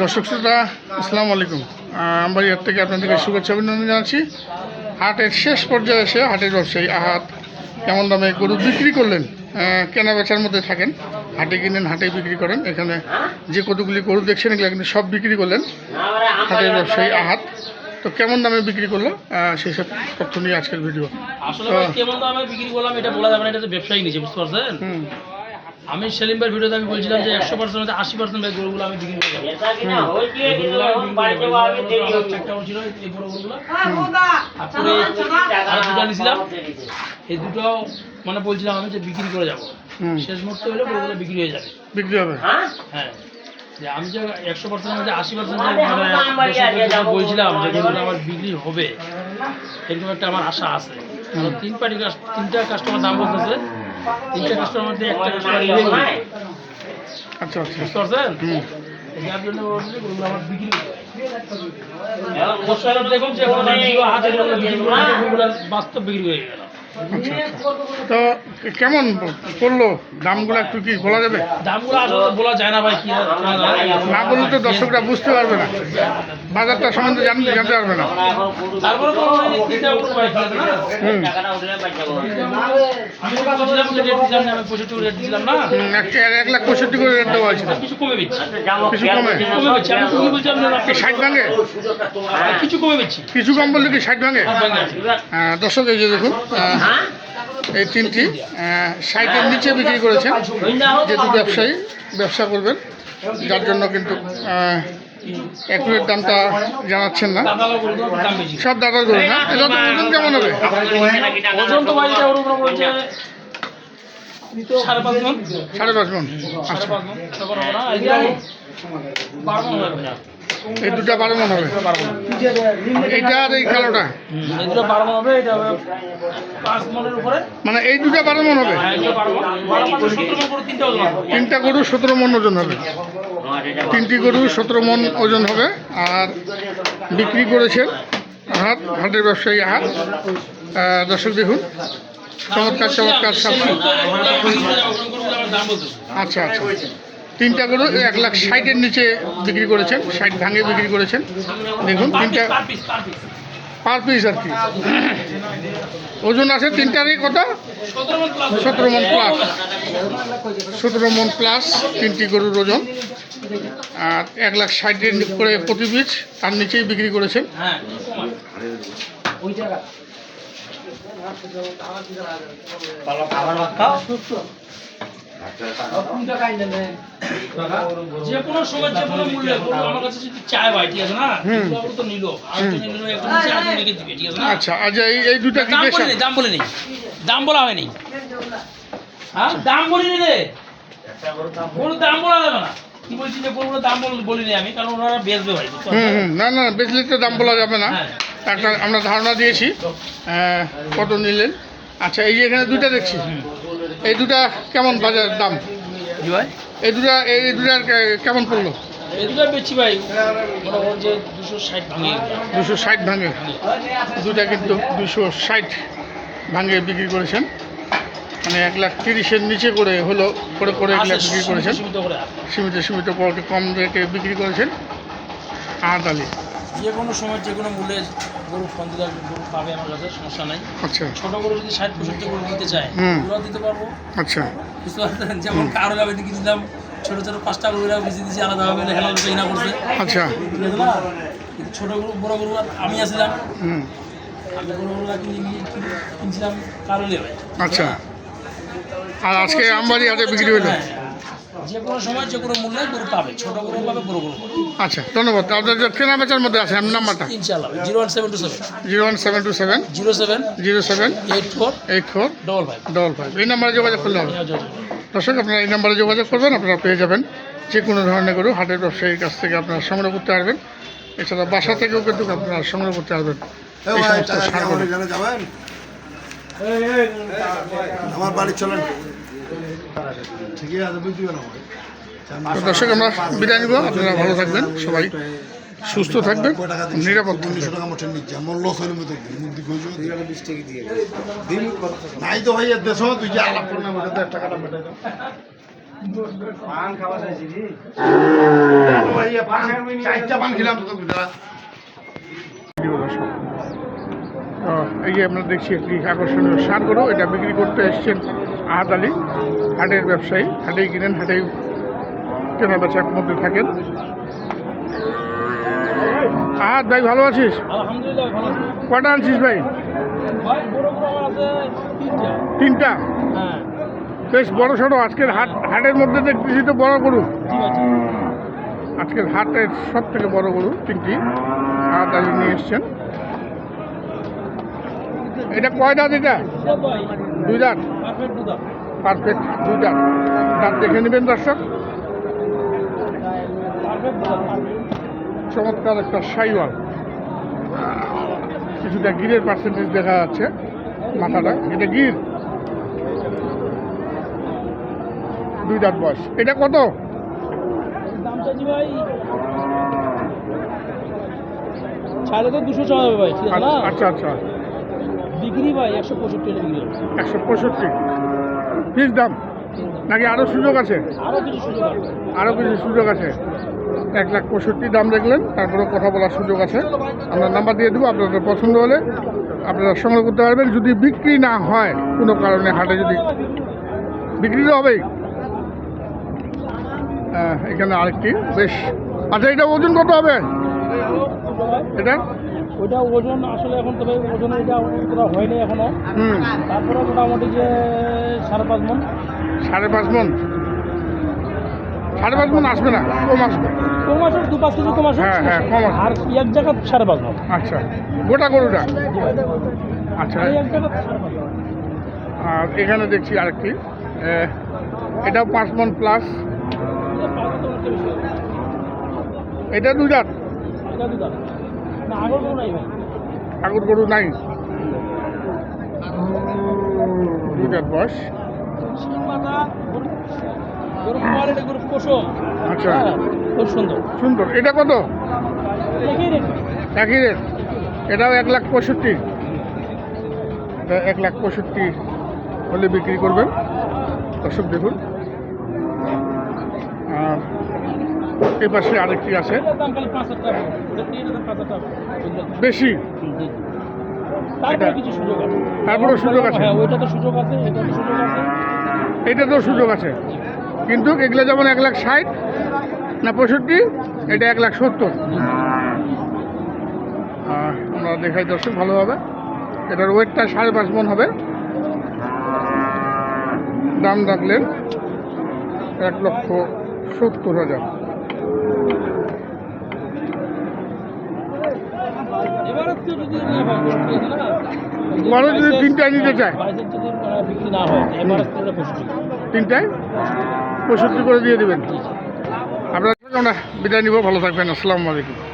দর্শক শ্রোতা আসসালামু আলাইকুম। আমবাড়ি ইয়ার থেকে আপনাদেরকে শুভেচ্ছা অভিনন্দন জানাচ্ছি। হাটের শেষ পর্যায়ে এসে হাটের ব্যবসায়ী আহাত কেমন দামে গরু বিক্রি করলেন? কেনা বেচার মধ্যে থাকেন। হাটে কিনেন হাটে বিক্রি করেন। এখানে যে কতগুলি গরু দেখছেন এগুলো কিন্তু সব বিক্রি করলেন হাটের ব্যবসায়ী আহাত। তো কেমন দামে বিক্রি করল? সেই সব তথ্য নিয়ে আজকের ভিডিও। আসলে কেমন দামে বিক্রি করলাম এটা বলা যাবে না এটা তো ব্যবসায়ী নিচে বুঝতে পারছেন? আমি সেলিম ভাইয়ের ভিডিওতে আমি বলছিলাম যে একশো পার্সেন্ট আশি পার্সেন্ট ভাই গরুগুলো আমি বিক্রি করে দুটো নিয়েছিলাম এই দুটো মানে বলছিলাম আমি যে বিক্রি করে যাব। শেষ মুহূর্তে হলে গরুগুলো বিক্রি হয়ে যাবে। বিক্রি হবে। হ্যাঁ? যে আমি যে একশো পার্সেন্ট মধ্যে আশি পার্সেন্ট মানে বলছিলাম যে গরুগুলো আমার বিক্রি হবে। এরকম একটা আমার আশা আছে। তিন পার্টি তিনটা কাস্টমার দাম বলতেছে। তিনটা কাস্টমার মধ্যে একটা কাস্টমার আচ্ছা আচ্ছা। বুঝতে পারছেন? হুম। যার জন্য আমার বিক্রি দেখুন যে কোনো গরুগুলো হাজার টাকা বিক্রি করে দিলে গরুগুলো বাস্তব বিক্রি হয়ে গেল। তো কেমন করল দামগুলো একটু কি বলা যাবে? দামগুলো আসলে বলা যায় না ভাই কি বললে তো দর্শকরা বুঝতে পারবে না। বাজারটা সম্বন্ধে জানতে জানতে পারবে না। এক লাখ পঁয়ষট্টি করে রেট দেওয়া হয়েছিল। কিছু কমে কিছু কমে? ষাট ভাঙে? কিছু কমে কিছু কম বললে কি ষাট ভাঙে? দর্শক এই যে দেখুন এই তিনটি ষাটের নিচে বিক্রি করেছেন যেহেতু ব্যবসায়ী ব্যবসা করবেন। যার জন্য কিন্তু অ্যাকুরেট দামটা জানাচ্ছেন না। দাদা সব দাদার করুন না? এটা তো ওজন কেমন হবে? ওজন তো সাড়ে পাঁচ মন। সাড়ে পাঁচ মন। আচ্ছা এই দুটা বারো মন হবে। এইটা আর এই বারো মন এই দুটা বারো মন হবে? তিনটা গরু, সতেরো মন ওজন হবে। তিনটি গরু, সতেরো মন ওজন হবে। আর বিক্রি করেছে হাট, হাটের ব্যবসায়ী হাট। দর্শক দেখুন, চমৎকার চমৎকার সব আচ্ছা আচ্ছা। তিনটা গরু এক লাখ ষাটের নিচে বিক্রি করেছেন ষাট ভাঙে বিক্রি করেছেন। দেখুন তিনটা পার পিস আর কি। ওজন আছে তিনটারই কত সতেরো মন প্লাস সতেরো মন প্লাস তিনটি গরুর ওজন। আর এক লাখ ষাটের করে প্রতি পিস তার নিচেই বিক্রি করেছেন। হ্যাঁ। যে কোনো সময় যে কোনো মূল্যে আমার কাছে যদি চায় ভাই ঠিক আছে না? তো নিল আরেকজন নিল একজন নিচে আরেকজন রেখে দিবে ঠিক আছে না? আচ্ছা আজ এই এই দুটা কি দাম বলে দাম বলে নেই দাম বলা হয়নি। হ্যাঁ? দাম বলিনি রে। গরুর দাম বলা যাবে না। কি বলছি যে গরুর দাম বলিনি আমি কারণ ওনারা বেচবে ভাই হুম হুম। না না বেচলে তো দাম বলা যাবে না। হ্যাঁ। একটা আমরা ধারণা দিয়েছি। আহ, কত নিলেন। আচ্ছা এই যে এখানে দুইটা দেখছি। এই দুটা কেমন বাজার দাম? ভাই। এই দুটা এই দুটার কেমন পড়ল? ভাই মনে যে দুশো ষাট ভাঙে। দুশো ষাট ভাঙে। দুটা কিন্তু দুশো ষাট ভাঙে বিক্রি করেছেন। মানে এক লাখ তিরিশের নিচে করে হলো করে করে এক লাখ বিক্রি করেছেন। সীমিত সীমিত কম রেটে বিক্রি করেছেন। আট আলি। যে কোনো সময় যে কোনো মূল্যে গরু ফোন দিলে গরু পাবে আমার কাছে সমস্যা নাই। আচ্ছা। ছোট গরু যদি ষাট পঁয়ষট্টি গরু দিতে চায়। ওগুলো দিতে পারব। আচ্ছা। বুঝতে পারছেন? যেমন কারও আমি কিছু দাম ছোট ছোট পাঁচটা গরু বেশি দিচ্ছি আলাদাভাবে হেলাল কিনা করছে। আচ্ছা। না? কিন্তু ছোট গরু বড় গরু আর আমি আসলাম। আমি বড় গরু কিনে- কিনছিলাম কারও আচ্ছা। আর আজকে আমবাড়ি হাটে বিক্রি হলো? হ্যাঁ। যে কোনো সময় যে কোনো মূল্যে গরু পাবে ছোট গরু পাবে বড় গরু পাবে। আচ্ছা ধন্যবাদ আপনার যে কেনা বেচার মধ্যে আছে আপনার নাম্বারটা zero one seven two seven zero one seven two seven zero seven zero seven eight four eight four double five double five এই নাম্বারে যোগাযোগ করলে হবে দর্শক আপনারা এই নাম্বারে যোগাযোগ করবেন আপনারা পেয়ে যাবেন যে কোনো ধরনের গরু হাটের ব্যবসায়ীর কাছ থেকে আপনারা সংগ্রহ করতে পারবেন এছাড়া বাসা থেকেও কিন্তু আপনারা সংগ্রহ করতে পারবেন এই সমস্ত সার আমার বাড়ি চলেন ঠিকই আছে বুঝতে পারো তো দর্শক আমরা বিদায় নিব। আপনারা ভালো থাকবেন সবাই সুস্থ থাকবেন নিরাপদ নাই তো ভাই দেশ তুই যে আলাপ করলাম ওটা তো এক টাকাটা বেটাই চারটা পান খেলাম তো দাদা প্রিয় এই যে আমরা দেখছি একটি আকর্ষণীয় সার গরু এটা বিক্রি করতে এসছেন আহাদ আলী হাটের ব্যবসায়ী। হাটেই কিনেন হাটেই কেনা বেচার মধ্যে থাকেন। আহাদ ভাই ভালো আছিস? কটা আনছিস ভাই? তিনটা। হ্যাঁ। বেশ বড় সড়ো আজকের হাট হাটের মধ্যে দেখতেছি তো বড় গরু। আজকের হাটের সব থেকে বড় গরু তিনটি। আলী নিয়ে এসছেন। এটা কয় দাঁত এটা? দুই দাঁত। পারফেক্ট দুই দাঁত। দাঁত দেখে নেবেন দর্শক। চমৎকার একটা সাইওয়াল। কিছুটা গিরের পার্সেন্টেজ দেখা যাচ্ছে মাথাটা। এটা গির। দুই দাঁত বয়স। এটা কত? ছাড়ে তো দুশো হবে ভাই আচ্ছা আচ্ছা। বিক্রি ভাই একশো পঁয়ষট্টি একশো পঁয়ষট্টি। ফিক্স দাম? নাকি আরও সুযোগ আছে? আরও কিছু সুযোগ আছে। আরও কিছু সুযোগ আছে। এক লাখ পঁয়ষট্টি দাম দেখলেন তারপরে কথা বলার সুযোগ আছে। আমরা নাম্বার দিয়ে দেবো আপনাদের পছন্দ হলে আপনারা সংগ্রহ করতে পারবেন। যদি বিক্রি না হয় কোনো কারণে হাটে যদি বিক্রি তো হবেই। এখানে আরেকটি বেশ। আচ্ছা এটা ওজন কত হবে? এটা? ওইটা ওজন আসলে এখন তবে ওজন এটা হয়নি এখনও। তারপরে মোটামুটি যে সাড়ে পাঁচ মন। সাড়ে পাঁচ মন। সাড়ে পাঁচ মন আসবে না কম আসবে। কম আসে দু পাঁচ কেজি কম আসে হ্যাঁ, হ্যাঁ, কম আসে। আর এক জায়গা সাড়ে পাঁচ মন। আচ্ছা গোটা গরুটা? আচ্ছা। আর এখানে দেখছি আরেকটি। এটাও পাঁচ মন প্লাস এটা দু না আগর গরু নাই দুই দাঁত বয়স। আচ্ছা। হ্যাঁ, খুব সুন্দর। সুন্দর। এটা কত? একই রেট। এটাও এক লাখ পঁয়ষট্টি। এটা এক লাখ পঁয়ষট্টি হলে বিক্রি করবেন। দর্শক দেখুন। আর এ পাশে আরেকটি আছে? বেশি? তারপরে কিছু সুযোগ আছে। তারপরেও সুযোগ আছে? হ্যাঁ ওইটা তো সুযোগ আছে এটা তো সুযোগ আছে। এটাতেও সুযোগ আছে। কিন্তু এগুলো যেমন এক লাখ ষাট না পঁয়ষট্টি, এটা এক লাখ সত্তর। আমরা দেখাই দর্শক হবে। এটার ওয়েটটা সাড়ে পাঁচ মন হবে। দাম রাখলেন এক লক্ষ সত্তর হাজার এবারে কেউ যদি না হয় গরু ঠিক আছে না বড় যদি তিনটায় নিতে চায়? বাইশের যদি আহ, বিক্রি না যদি তিনটায় নিতে চায়। তিনটায়? পঁয়ষট্টি করে দিয়ে দেবেন। আপনার বিদায় নিব, ভালো থাকবেন। আসসালামু আলাইকুম।